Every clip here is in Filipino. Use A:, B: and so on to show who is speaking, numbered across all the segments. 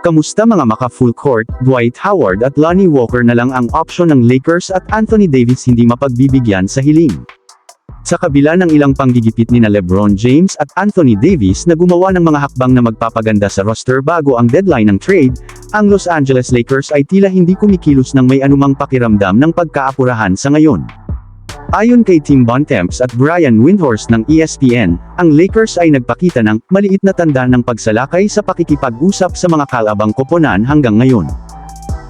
A: Kamusta mga maka full court, Dwight Howard at Lonnie Walker na lang ang option ng Lakers at Anthony Davis hindi mapagbibigyan sa hiling. Sa kabila ng ilang panggigipit ni na LeBron James at Anthony Davis na gumawa ng mga hakbang na magpapaganda sa roster bago ang deadline ng trade, ang Los Angeles Lakers ay tila hindi kumikilos ng may anumang pakiramdam ng pagkaapurahan sa ngayon. Ayon kay Tim Bontemps at Brian Windhorst ng ESPN, ang Lakers ay nagpakita ng maliit na tanda ng pagsalakay sa pakikipag-usap sa mga kalabang koponan hanggang ngayon.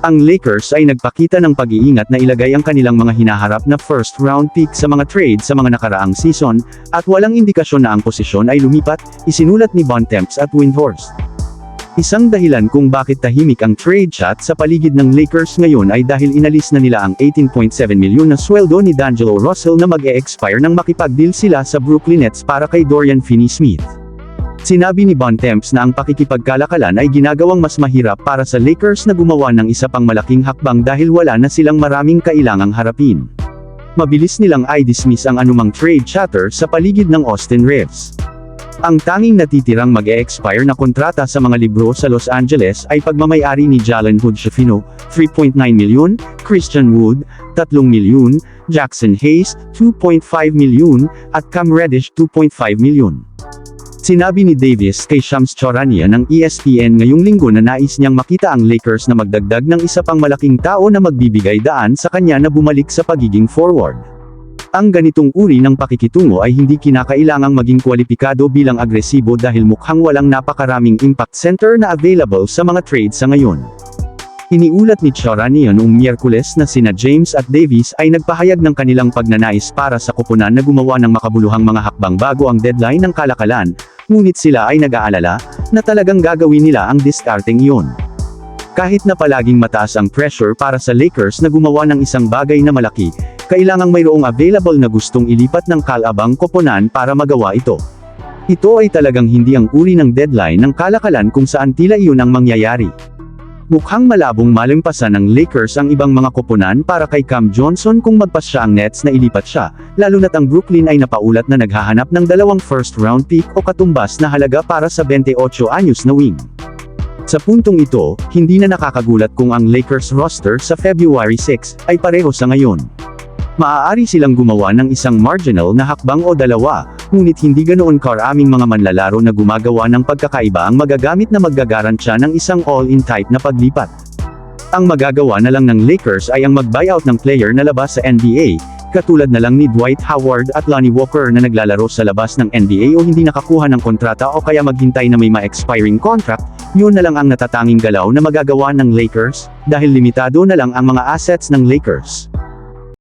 A: Ang Lakers ay nagpakita ng pag-iingat na ilagay ang kanilang mga hinaharap na first round pick sa mga trade sa mga nakaraang season, at walang indikasyon na ang posisyon ay lumipat, isinulat ni Bontemps at Windhorst. Isang dahilan kung bakit tahimik ang trade chat sa paligid ng Lakers ngayon ay dahil inalis na nila ang 18.7 milyon na sweldo ni D'Angelo Russell na mag-e-expire nang makipag-deal sila sa Brooklyn Nets para kay Dorian Finney-Smith. Sinabi ni Bontemps na ang pakikipagkalakalan ay ginagawang mas mahirap para sa Lakers na gumawa ng isa pang malaking hakbang dahil wala na silang maraming kailangang harapin. Mabilis nilang i-dismiss ang anumang trade chatter sa paligid ng Austin Reeves. Ang tanging natitirang mag-e-expire na kontrata sa mga libro sa Los Angeles ay pagmamayari ni Jalen Hood Shafino, 3.9 milyon, Christian Wood, 3 milyon, Jackson Hayes, 2.5 milyon, at Cam Reddish, 2.5 milyon. Sinabi ni Davis kay Shams Charania ng ESPN ngayong linggo na nais niyang makita ang Lakers na magdagdag ng isa pang malaking tao na magbibigay daan sa kanya na bumalik sa pagiging forward. Ang ganitong uri ng pakikitungo ay hindi kinakailangang maging kwalipikado bilang agresibo dahil mukhang walang napakaraming impact center na available sa mga trade sa ngayon. Iniulat ni Charania noong Miyerkules na sina James at Davis ay nagpahayag ng kanilang pagnanais para sa koponan na gumawa ng makabuluhang mga hakbang bago ang deadline ng kalakalan, ngunit sila ay nag-aalala na talagang gagawin nila ang discarding iyon. Kahit na palaging mataas ang pressure para sa Lakers na gumawa ng isang bagay na malaki, kailangang mayroong available na gustong ilipat ng kalabang koponan para magawa ito. Ito ay talagang hindi ang uri ng deadline ng kalakalan kung saan tila iyon ang mangyayari. Mukhang malabong malampasan ng Lakers ang ibang mga koponan para kay Cam Johnson kung magpasya ang Nets na ilipat siya, lalo na't ang Brooklyn ay napaulat na naghahanap ng dalawang first round pick o katumbas na halaga para sa 28 anyos na wing. Sa puntong ito, hindi na nakakagulat kung ang Lakers roster sa February 6 ay pareho sa ngayon. Maaari silang gumawa ng isang marginal na hakbang o dalawa, ngunit hindi ganoon karaming mga manlalaro na gumagawa ng pagkakaiba ang magagamit na maggagarantya ng isang all-in type na paglipat. Ang magagawa na lang ng Lakers ay ang mag-buyout ng player na labas sa NBA, katulad na lang ni Dwight Howard at Lonnie Walker na naglalaro sa labas ng NBA o hindi nakakuha ng kontrata o kaya maghintay na may ma-expiring contract, yun na lang ang natatanging galaw na magagawa ng Lakers, dahil limitado na lang ang mga assets ng Lakers.